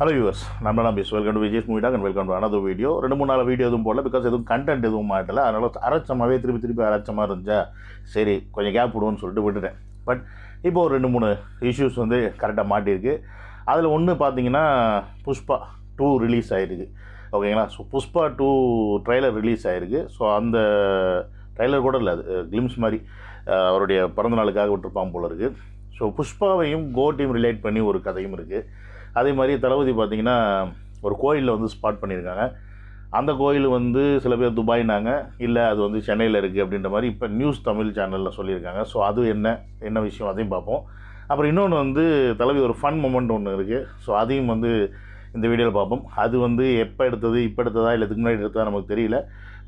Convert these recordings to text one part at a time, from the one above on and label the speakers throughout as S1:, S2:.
S1: Hello yours நம்ம நான் பேசுவோம் welcome to Vijay movie talk and welcome to another video ரெண்டு மூணு நாள் வீடியோ எதுவும் போடல பிகாஸ் எதுவும் கண்டென்ட் எதுவும் மாட்டல. அதனால் அரைச்சமாகவே திருப்பி திருப்பி அரைச்சமாக இருந்துச்சா? சரி கொஞ்சம் கேப் விடுவோன்னு சொல்லிட்டு விட்டுட்டேன். பட் இப்போ ஒரு ரெண்டு மூணு இஷ்யூஸ் வந்து கரெக்டாக மாட்டியிருக்கு. அதில் ஒன்று பார்த்தீங்கன்னா புஷ்பா டூ ரிலீஸ் ஆகிருக்கு ஓகேங்களா so Pushpa two trailer release ஆகிருக்கு ஸோ அந்த ட்ரைலர் கூட இல்லை அது கிளிம்ஸ் மாதிரி அவருடைய பிறந்த நாளுக்காக விட்டுருப்பான் போல இருக்குது ஸோ புஷ்பாவையும் கோட்டையும் ரிலேட் பண்ணி ஒரு கதையும் இருக்குது அதே மாதிரி தளபதி பார்த்திங்கன்னா ஒரு கோயிலில் வந்து ஸ்பாட் பண்ணியிருக்காங்க. அந்த கோயில் வந்து சில பேர் துபாய்னாங்க. இல்லை அது வந்து சென்னையில் இருக்குது அப்படின்ற மாதிரி இப்போ நியூஸ் தமிழ் சேனலில் சொல்லியிருக்காங்க. ஸோ அது என்ன என்ன விஷயம் அதையும் பார்ப்போம். அப்புறம் இன்னொன்று வந்து தளபதி ஒரு ஃபன் மூமெண்ட் ஒன்று இருக்குது ஸோ அதையும் வந்து இந்த வீடியோவில் பார்ப்போம். அது வந்து எப்போ எடுத்தது இப்போ எடுத்ததா இல்லை இதுக்கு முன்னாடி எடுத்ததா நமக்கு தெரியல.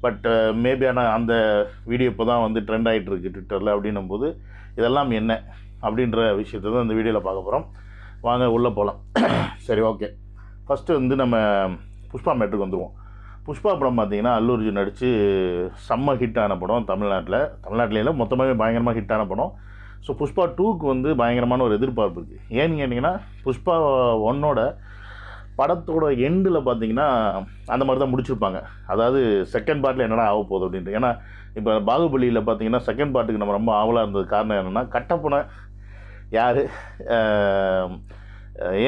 S1: பட் மேபி ஆனால் அந்த வீடியோ இப்போ தான் வந்து ட்ரெண்ட் ஆகிட்டு இருக்கு ட்விட்டரில் அப்படின்னும் போது இதெல்லாம் என்ன அப்படின்ற விஷயத்தை தான் இந்த வீடியோவில் பார்க்க போகிறோம் வாங்க உள்ளே போகலாம் சரி ஓகே. ஃபஸ்ட்டு வந்து நம்ம புஷ்பா மேட்டுக்கு வந்துடுவோம் புஷ்பா படம் பார்த்தீங்கன்னா அல்லுர்ஜூன் நடித்து செம்ம ஹிட்டான படம் தமிழ்நாட்டில். தமிழ்நாட்டில் இல்லை மொத்தமாகவே பயங்கரமாக ஹிட்டான படம். ஸோ புஷ்பா டூக்கு வந்து பயங்கரமான ஒரு எதிர்பார்ப்பு இருக்குது ஏன்னு கேட்டிங்கன்னா புஷ்பா ஒன்னோட படத்தோட எண்டில் பார்த்தீங்கன்னா அந்த மாதிரி தான் முடிச்சிருப்பாங்க. அதாவது செகண்ட் பார்ட்டில் என்னடா ஆக போகுது அப்படின்ட்டு. ஏன்னா இப்போ பாகுபலியில் பார்த்தீங்கன்னா செகண்ட் பார்ட்டுக்கு நம்ம ரொம்ப ஆவலாக இருந்தது காரணம் என்னென்னா கட்டப்பனை யார்?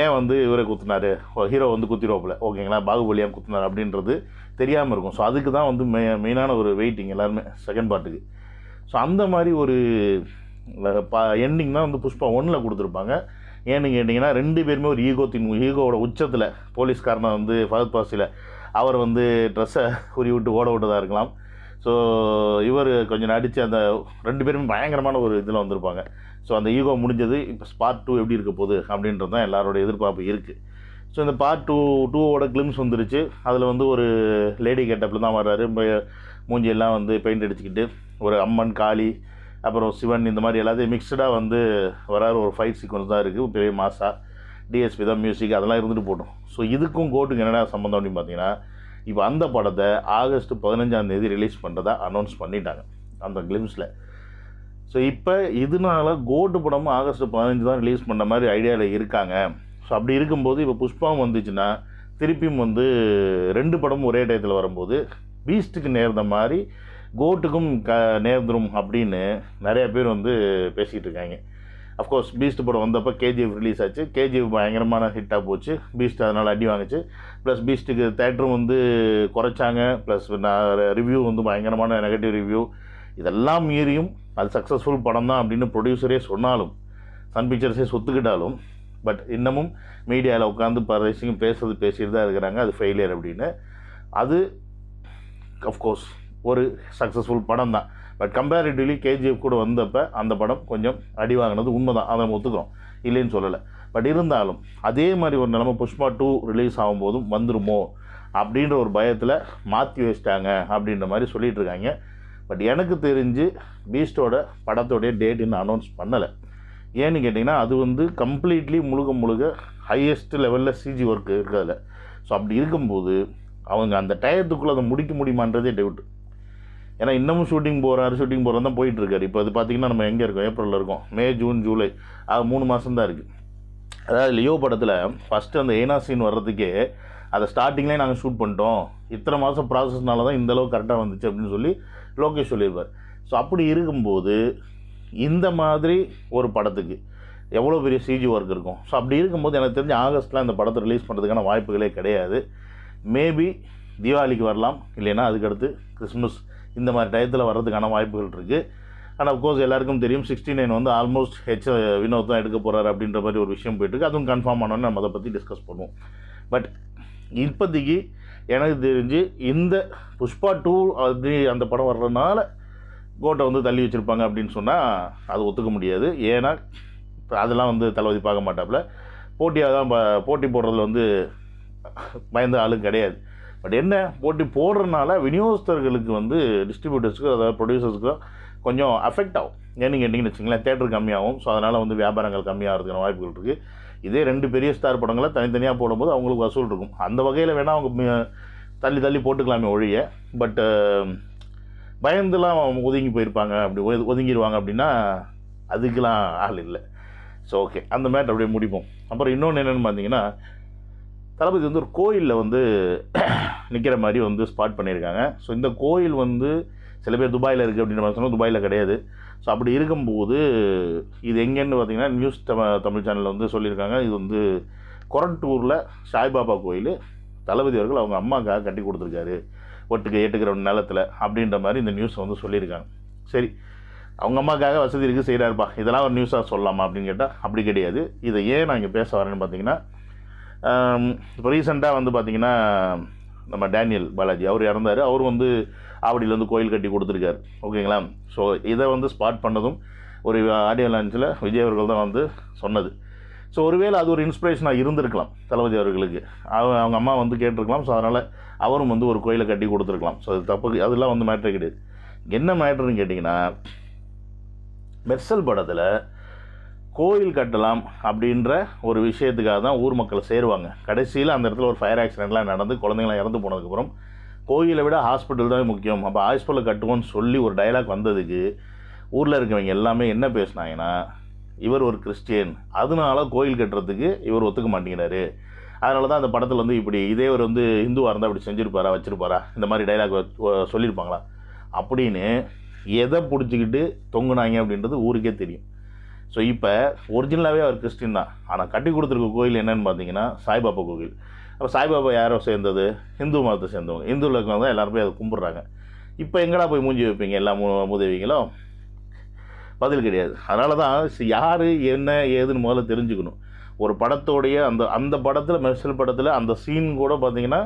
S1: ஏன் வந்து இவரை குத்துனாரு? ஹீரோ வந்து குத்திடுவோப்பில். ஓகேங்களா? பாகுபலியாக குத்துனார் அப்படின்றது தெரியாமல் இருக்கும். ஸோ அதுக்கு தான் வந்து மெ மெயினான ஒரு வெயிட்டிங் எல்லாருமே செகண்ட் பார்ட்டுக்கு ஸோ அந்த மாதிரி ஒரு எண்டிங் தான் வந்து புஷ்பா ஒன்றில் கொடுத்துருப்பாங்க. ஏன்னு கேட்டிங்கன்னா ரெண்டு பேருமே ஒரு ஈகோத்தின் ஈகோவோட உச்சத்தில் போலீஸ்காரனை வந்து ஃபகத் பாசியில் அவர் வந்து ட்ரெஸ்ஸை உரி விட்டு ஓட விட்டதாக இருக்கலாம். ஸோ இவர் கொஞ்சம் நடித்து அந்த ரெண்டு பேருமே பயங்கரமான ஒரு இதில் வந்திருப்பாங்க. ஸோ அந்த ஈகோ முடிஞ்சது இப்போ பார்ட் டூ எப்படி இருக்க போகுது அப்படின்றது தான் எல்லாரோட எதிர்பார்ப்பு இருக்குது ஸோ இந்த பார்ட் டூ டூவோட கிளிம்ஸ் வந்துருச்சு. அதில் வந்து ஒரு லேடி கெட்டப்பில் தான் வர்றாரு. மூஞ்சியெல்லாம் வந்து பெயிண்ட் அடிச்சுக்கிட்டு ஒரு அம்மன் காளி அப்புறம் சிவன் இந்த மாதிரி எல்லாத்தையும் மிக்சடாக வந்து வராரு ஒரு ஃபைட் சீக்வன்ஸ் தான் இருக்குது பெரிய மாசா டிஎஸ்பி தான் மியூசிக் அதெல்லாம் இருந்துட்டு போட்டோம் ஸோ இதுக்கும் கோட்டுக்கு என்னென்ன சம்மந்தம் அப்படின்னு பார்த்தீங்கன்னா இப்போ அந்த படத்தை ஆகஸ்ட் பதினஞ்சாம் தேதி ரிலீஸ் பண்ணுறதா அனௌன்ஸ் பண்ணிட்டாங்க அந்த கிளிம்ஸில் ஸோ இப்போ இதனால கோட்டு படமும் ஆகஸ்ட் பதினஞ்சு தான் ரிலீஸ் பண்ண மாதிரி ஐடியாவில் இருக்காங்க. ஸோ அப்படி இருக்கும்போது இப்போ புஷ்பாவும் வந்துச்சுன்னா திருப்பியும் வந்து ரெண்டு படமும் ஒரே டயத்தில் வரும்போது பீஸ்ட்டுக்கு நேர்ந்த மாதிரி கோட்டுக்கும் க நேர்ந்துடும் அப்படின்னு நிறையா பேர் வந்து பேசிகிட்டு இருக்காங்க. அஃப்கோர்ஸ் பீஸ்ட் படம் வந்தப்போ கேஜிஎஃப் ரிலீஸ் ஆச்சு. கேஜிஎஃப் பயங்கரமான ஹிட்டாக போச்சு. பீஸ்ட் அதனால் அடி வாங்கிச்சு. ப்ளஸ் பீஸ்ட்டுக்கு தேட்டரும் வந்து குறைச்சாங்க. ப்ளஸ் நான் ரிவ்யூ வந்து பயங்கரமான நெகட்டிவ் ரிவ்யூ இதெல்லாம் மீறியும் அது சக்ஸஸ்ஃபுல் படம் தான் அப்படின்னு ப்ரொடியூசரே சொன்னாலும் சன் பிக்சர்ஸே சொத்துக்கிட்டாலும் பட் இன்னமும் மீடியாவில் உட்காந்து பரதேசிங்க பேசுறது பேசிட்டு தான் இருக்கிறாங்க. அது ஃபெயிலியர் அப்படின்னு. அது அஃப்கோர்ஸ் ஒரு சக்ஸஸ்ஃபுல் படம் தான் பட் கம்பேரிட்டிவ்லி கேஜிஎஃப் கூட வந்தப்போ அந்த படம் கொஞ்சம் அடி வாங்கினது உண்மை தான் அதை நம்ம ஒத்துக்கிறோம். இல்லைன்னு சொல்லலை. பட் இருந்தாலும் அதே மாதிரி ஒரு நிலமை புஷ்பா டூ ரிலீஸ் ஆகும்போதும் வந்துருமோ அப்படின்ற ஒரு பயத்தில் மாற்றி வச்சிட்டாங்க அப்படின்ற மாதிரி சொல்லிகிட்டு இருக்காங்க. பட் எனக்கு தெரிஞ்சு பீஸ்டோட படத்தோடைய டேட் இன்னும் அனௌன்ஸ் பண்ணலை. ஏன்னு கேட்டிங்கன்னா அது வந்து கம்ப்ளீட்லி முழுக்க முழுக்க ஹையஸ்ட் லெவலில் சிஜி ஒர்க் இருக்கிறதுல. ஸோ அப்படி இருக்கும்போது அவங்க அந்த டயத்துக்குள்ளே அதை முடிக்க முடியுமான்றதே டவுட் ஏன்னா இன்னமும் ஷூட்டிங் போகிறாரு ஷூட்டிங் போகிறது தான் போயிட்டுருக்காரு. இப்போ அது பார்த்தீங்கன்னா நம்ம எங்கே இருக்கோம்? ஏப்ரலில் இருக்கோம். மே ஜூன் ஜூலை அது மூணு மாதம் தான் இருக்குது அதாவது லியோ படத்தில் ஃபஸ்ட்டு அந்த ஏனா சீன் வர்றதுக்கே அதை ஸ்டார்டிங்லேயே நாங்கள் ஷூட் பண்ணிட்டோம். இத்தனை மாதம் ப்ராசஸ்னால தான் இந்த கரெக்டாக வந்துச்சு அப்படின்னு சொல்லி லோகேஷ் சொல்லியிருப்பார். ஸோ அப்படி இருக்கும்போது இந்த மாதிரி ஒரு படத்துக்கு எவ்வளோ பெரிய சிஜி ஒர்க் இருக்கும்? ஸோ அப்படி இருக்கும்போது எனக்கு தெரிஞ்சு ஆகஸ்ட்டில் இந்த படத்தை ரிலீஸ் பண்ணுறதுக்கான வாய்ப்புகளே கிடையாது. மேபி தீபாவளிக்கு வரலாம் இல்லைன்னா அதுக்கடுத்து கிறிஸ்மஸ் இந்த மாதிரி டயத்தில் வர்றதுக்கான வாய்ப்புகள் இருக்குது ஆனால் அஃப்கோர்ஸ் எல்லாருக்கும் தெரியும் சிக்ஸ்டி நைன் வந்து ஆல்மோஸ்ட் ஹெச் வினோத் தான் எடுக்க போகிறாரு அப்படின்ற மாதிரி ஒரு விஷயம் போயிட்டுருக்கு அதுவும் கன்ஃபார்ம் ஆனோன்னு நம்ம அதை பற்றி டிஸ்கஸ் பண்ணுவோம். பட் இப்போதைக்கு எனக்கு தெரிஞ்சு இந்த புஷ்பா டூ அப்படி அந்த படம் வர்றதுனால கோட்டை வந்து தள்ளி வச்சுருப்பாங்க அப்படின்னு சொன்னால் அது ஒத்துக்க முடியாது. ஏன்னா அதெல்லாம் வந்து தளபதி பார்க்க மாட்டாப்புல. போட்டியாக தான் ப- போட்டி போடுறதுல வந்து பயந்த ஆளும் கிடையாது. பட் என்ன? போட்டி போடுறதுனால விநியோகஸ்தர்களுக்கு வந்து டிஸ்ட்ரிபியூட்டர்ஸ்க்கு அதாவது ப்ரொடியூசர்ஸ்க்கு கொஞ்சம் அஃபெக்ட் ஆகும். ஏன்னு கேட்டிங்கன்னு வச்சுங்களேன் தேட்டர் கம்மியாகும். ஸோ அதனால் வந்து வியாபாரங்கள் கம்மியாகிறதுக்கான வாய்ப்புகள் இருக்குது இதே ரெண்டு பெரிய ஸ்டார் படங்களை தனித்தனியாக போடும்போது அவங்களுக்கு வசூல் இருக்கும். அந்த வகையில் வேணால் அவங்க தள்ளி தள்ளி போட்டுக்கலாமே ஒழிய. பட் um, பயந்துலாம் அவங்க ஒதுங்கி போயிருப்பாங்க. அப்படி ஒதுங்கிடுவாங்க அப்படின்னா அதுக்கெலாம் ஆள் இல்லை. ஸோ ஓகே அந்த மேட்டர் அப்படியே முடிப்போம். அப்புறம் இன்னொன்று என்னென்னு பார்த்தீங்கன்னா தளபதி வந்து ஒரு கோயிலில் வந்து நிற்கிற மாதிரி வந்து ஸ்பாட் பண்ணியிருக்காங்க. ஸோ இந்த கோயில் வந்து சில பேர் துபாயில் இருக்குது அப்படின்ற மாதிரி சொன்னால் துபாயில் கிடையாது. ஸோ அப்படி இருக்கும்போது இது எங்கேன்னு பார்த்தீங்கன்னா நியூஸ் தமி தமிழ் சேனலில் வந்து சொல்லியிருக்காங்க. இது வந்து கொரட்டூரில் சாய்பாபா கோயில். தளபதி அவர்கள் அவங்க அம்மாக்காக கட்டி கொடுத்துருக்காரு. ஒட்டுக்கு ஏட்டுக்கிற நிலத்தில் அப்படின்ற மாதிரி இந்த நியூஸ் வந்து சொல்லியிருக்காங்க. சரி அவங்க அம்மாக்காக வசதி இருக்குது செய்கிறாருப்பா இதெல்லாம் ஒரு நியூஸாக சொல்லலாமா அப்படின்னு கேட்டால் அப்படி கிடையாது. இதை ஏன் நான் இங்கே பேச வரேன்னு பார்த்தீங்கன்னா இப்போ ரீசெண்டாக வந்து பார்த்திங்கன்னா நம்ம டேனியல் பாலாஜி அவர் இறந்தார். அவர் வந்து ஆவடியில் வந்து கோயில் கட்டி கொடுத்துருக்காரு. ஓகேங்களா? ஸோ இதை வந்து ஸ்பாட் பண்ணதும் ஒரு ஆடியோ லான்ச்சில் விஜய் அவர்கள் தான் வந்து சொன்னது. ஸோ ஒருவேளை அது ஒரு இன்ஸ்பிரேஷனாக இருந்திருக்கலாம் தளபதி அவர்களுக்கு. அவங்க அவங்க அம்மா வந்து கேட்டிருக்கலாம். ஸோ அதனால் அவரும் வந்து ஒரு கோயிலை கட்டி கொடுத்துருக்கலாம். ஸோ அது தப்பு அதெல்லாம் வந்து மேட்ரு கிடையாது. என்ன மேட்ருன்னு கேட்டிங்கன்னா மெர்சல் படத்தில் கோயில் கட்டலாம் அப்படின்ற ஒரு விஷயத்துக்காக தான் ஊர் மக்கள் சேருவாங்க. கடைசியில் அந்த இடத்துல ஒரு ஃபயர் ஆக்சிடென்ட்லாம் நடந்து குழந்தைங்களாம் இறந்து போனதுக்கப்புறம் கோயிலை விட ஹாஸ்பிட்டல் தான் முக்கியம். அப்போ ஹாஸ்பிட்டல் கட்டுவோம்னு சொல்லி ஒரு டைலாக் வந்ததுக்கு ஊரில் இருக்கவங்க எல்லாமே என்ன பேசினாங்கன்னா இவர் ஒரு கிறிஸ்டியன் அதனால கோயில் கட்டுறதுக்கு இவர் ஒத்துக்க மாட்டேங்கிறாரு. அதனால தான் அந்த படத்தில் வந்து இப்படி இதே ஒரு வந்து இந்துவாக இருந்தால் இப்படி செஞ்சுருப்பாரா வச்சுருப்பாரா? இந்த மாதிரி டைலாக் சொல்லியிருப்பாங்களா? அப்படின்னு எதை பிடிச்சிக்கிட்டு தொங்குனாங்க அப்படின்றது ஊருக்கே தெரியும். ஸோ இப்போ ஒரிஜினலாகவே அவர் கிறிஸ்டின் தான். ஆனால் கட்டி கொடுத்துருக்க கோயில் என்னென்னு பார்த்தீங்கன்னா சாய்பாபா கோவில். அப்போ சாய்பாபா யாரோ சேர்ந்தது? இந்து மதத்தை சேர்ந்தவங்க. இந்துவில் தான் எல்லாரும் போய் அதை கும்பிட்றாங்க. இப்போ எங்கடா போய் மூஞ்சி வைப்பீங்க? எல்லா மு மூதேவிங்களும் பதில் கிடையாது. அதனால தான் யார் என்ன ஏதுன்னு முதல்ல தெரிஞ்சுக்கணும். ஒரு படத்தோடைய அந்த அந்த படத்தில் மெர்சல் படத்தில் அந்த சீன் கூட பார்த்தீங்கன்னா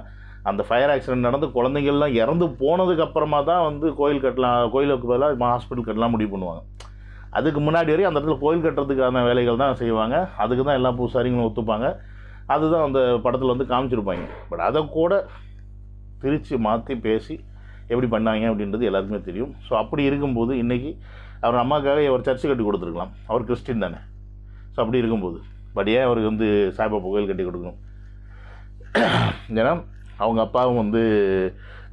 S1: அந்த ஃபயர் ஆக்சிடென்ட் நடந்து குழந்தைங்கள்லாம் இறந்து போனதுக்கப்புறமா தான் வந்து கோயில் கட்டலாம் கோயிலுக்கு பதிலாக ஹாஸ்பிட்டல் கட்டலாம் முடிவு பண்ணுவாங்க. அதுக்கு முன்னாடி வரையும் அந்த இடத்துல கோயில் கட்டுறதுக்கான வேலைகள் தான் செய்வாங்க. அதுக்கு தான் எல்லா பூசாரிங்களும் ஒத்துப்பாங்க. அதுதான் அந்த படத்தில் வந்து காமிச்சிருப்பாங்க. பட் அதை கூட பிரித்து மாற்றி பேசி எப்படி பண்ணாங்க அப்படின்றது எல்லாருக்குமே தெரியும். ஸோ அப்படி இருக்கும்போது இன்றைக்கி அவர் அம்மாக்காக அவர் சர்ச்சு கட்டி கொடுத்துருக்கலாம். அவர் கிறிஸ்டின் தானே. ஸோ அப்படி இருக்கும்போது. பட் ஏன் அவருக்கு வந்து சாய்பாபா கோயில் கட்டி கொடுக்கணும்? ஏன்னா அவங்க அப்பாவும் வந்து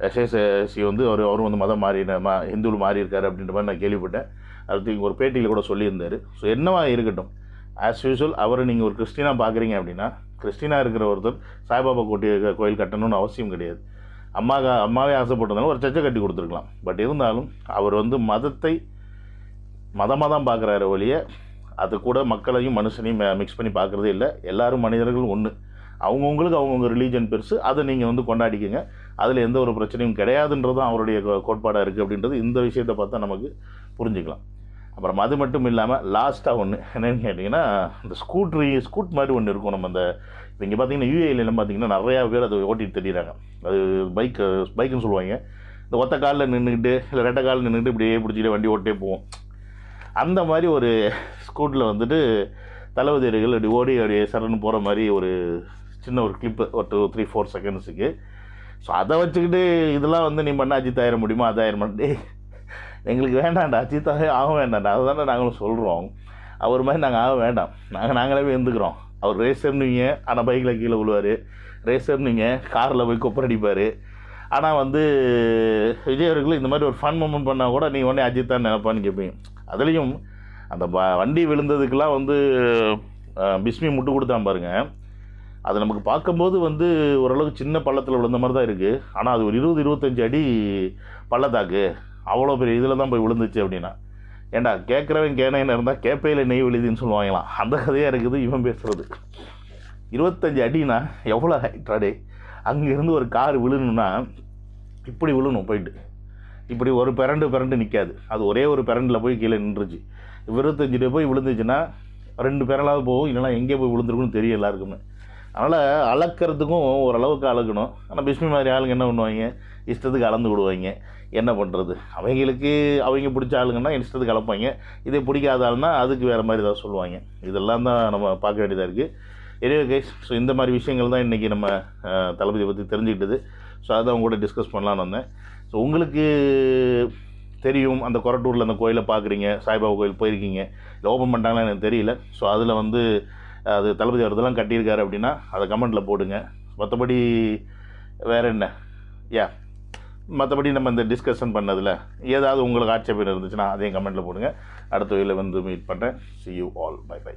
S1: எஸ்எஸ்சி வந்து அவர் அவரும் வந்து மதம் மாறி ம ஹிந்துவில் மாறி இருக்கார் அப்படின்ற மாதிரி நான் கேள்விப்பட்டேன். அடுத்து ஒரு பேட்டியில் கூட சொல்லியிருந்தார். ஸோ என்னவா இருக்கட்டும். ஆஸ் யூஸ்வல் அவரை நீங்கள் ஒரு கிறிஸ்டினாக பார்க்குறீங்க அப்படின்னா கிறிஸ்டினாக இருக்கிற ஒருத்தர் சாய்பாபா கோட்டி கோயில் கட்டணும்னு அவசியம் கிடையாது. அம்மா அம்மாவே ஆசைப்பட்டிருந்தாலும் ஒரு சர்ச்சை கட்டி கொடுத்துருக்கலாம். பட் இருந்தாலும் அவர் வந்து மதத்தை மதமாக தான் பார்க்குறாரு ஒழிய அது கூட மக்களையும் மனுஷனையும் மிக்ஸ் பண்ணி பார்க்குறதே இல்லை. எல்லாரும் மனிதர்களும் ஒன்று அவங்கவுங்களுக்கு அவங்கவுங்க ரிலீஜன் பெருசு. அதை நீங்கள் வந்து கொண்டாடிக்கங்க. அதில் எந்த ஒரு பிரச்சனையும் கிடையாதுன்றது தான் அவருடைய கோ- இருக்குது அப்படின்றது இந்த விஷயத்தை பார்த்தா நமக்கு புரிஞ்சுக்கலாம். அப்புறம் அது மட்டும் இல்லாமல் லாஸ்ட்டாக ஒன்று என்னென்னு கேட்டிங்கன்னா இந்த ஸ்கூட்ரி ஸ்கூட் மாதிரி ஒன்று இருக்கும். நம்ம அந்த இப்போ இங்கே பார்த்தீங்கன்னா யூஏலாம் பார்த்தீங்கன்னா நிறையா பேர் அதை ஓட்டிட்டு தெரியுறாங்க. அது பைக் பைக்குன்னு சொல்லுவாங்க. இந்த ஒத்த காலில் நின்றுக்கிட்டு இல்லை ரெட்டை காலில் நின்றுட்டு இப்படியே பிடிச்சிட்டு வண்டி ஓட்டே போவோம். அந்த மாதிரி ஒரு ஸ்கூட்டில் வந்துட்டு தளபதிகள் அப்படி ஓடி அப்படியே சரன்னு போகிற மாதிரி ஒரு சின்ன ஒரு கிளிப்பு ஒரு டூ த்ரீ ஃபோர் செகண்ட்ஸுக்கு ஸோ அதை வச்சுக்கிட்டு இதெல்லாம் வந்து நீ பண்ண அஜித் ஆயிரம் முடியுமா? அதாயிரம் பண்ணி எங்களுக்கு வேண்டாம்டா அஜித் ஆக வேண்டாம்டா. அதுதானே நாங்களும் சொல்கிறோம் அவர் மாதிரி நாங்கள் ஆக வேண்டாம். நாங்கள் நாங்களே இருந்துக்கிறோம். அவர் ரேசர்னுவீங்க ஆனால் பைக்கில் கீழே விழுவார். ரேசர்னுவீங்க காரில் போய் கொப்பரடிப்பார் ஆனால் வந்து விஜய் அவர்கள் இந்த மாதிரி ஒரு ஃபன் மூமெண்ட் பண்ணால் கூட நீ உடனே அஜித் தான் நினைப்பான்னு கேட்பீங்க அதுலேயும் அந்த ப- வண்டி விழுந்ததுக்கெலாம் வந்து பிஸ்மி முட்டு கொடுத்தான் பாருங்கள் அது நமக்கு பார்க்கும்போது வந்து ஓரளவுக்கு சின்ன பள்ளத்தில் விழுந்த மாதிரி தான் இருக்குது ஆனால் அது ஒரு இருபது இருபத்தஞ்சு அடி பள்ளத்தாக்கு. அவ்வளோ பெரிய இதில் தான் போய் விழுந்துச்சு அப்படின்னா. ஏண்டா கேட்குறவன் கேனைன்னு இருந்தால் கேப்பையில் நெய் விழுதுன்னு சொல்லுவாங்களாம் அந்த கதையாக இருக்குது இவன் பேசுகிறது இருபத்தஞ்சு அடினா எவ்வளோ ஹைட்ராடே அங்கேருந்து ஒரு கார் விழுணுன்னா இப்படி விழுணும் போயிட்டு. இப்படி ஒரு பிறண்டு பிறண்டு நிற்காது அது ஒரே ஒரு பிறண்டில் போய் கீழே நின்றுச்சு. இருபத்தஞ்சிட்டு போய் விழுந்துச்சுன்னா ரெண்டு பேரலாவது போகும் இல்லைன்னா எங்கே போய் விழுந்துருக்குன்னு தெரியும் எல்லாருக்குமே. அதனால் அளக்கிறதுக்கும் ஓரளவுக்கு அளக்கணும் ஆனால் பிஸ்மி மாதிரி ஆளுங்க என்ன பண்ணுவாங்க? இஷ்டத்துக்கு அளந்து விடுவாங்க. என்ன பண்ணுறது அவங்களுக்கு அவங்க பிடிச்ச ஆளுங்கன்னா இஷ்டத்துக்கு கலப்பாங்க. இதே பிடிக்காத ஆளுனா அதுக்கு வேறு மாதிரி ஏதாவது சொல்லுவாங்க. இதெல்லாம் தான் நம்ம பார்க்க வேண்டியதாக இருக்குது எனவே கைஸ் ஸோ இந்த மாதிரி விஷயங்கள் தான் இன்றைக்கி நம்ம தளபதியை பற்றி தெரிஞ்சுக்கிட்டது. ஸோ அதை அவங்க கூட டிஸ்கஸ் பண்ணலான்னு வந்தேன். ஸோ உங்களுக்கு தெரியும் அந்த கொரட்டூரில் அந்த கோயிலை பார்க்குறீங்க சாய்பாபா கோயில் போயிருக்கீங்க. இல்லை ஓப்பன் பண்ணிட்டாங்களா எனக்கு தெரியல. ஸோ அதில் வந்து அது தளபதி அவர் இதெல்லாம் கட்டியிருக்காரு அப்படின்னா அதை கமெண்ட்டில் போடுங்க. மற்றபடி வேறு என்ன? யா மற்றபடி நம்ம இந்த டிஸ்கஷன் பண்ணதில் ஏதாவது உங்களுக்கு ஆட்சேபம் இருந்துச்சுன்னா அதையும் கமெண்ட்டில் போடுங்க. அடுத்த வழியில் வந்து மீட் பண்ணுறேன் see you all bye bye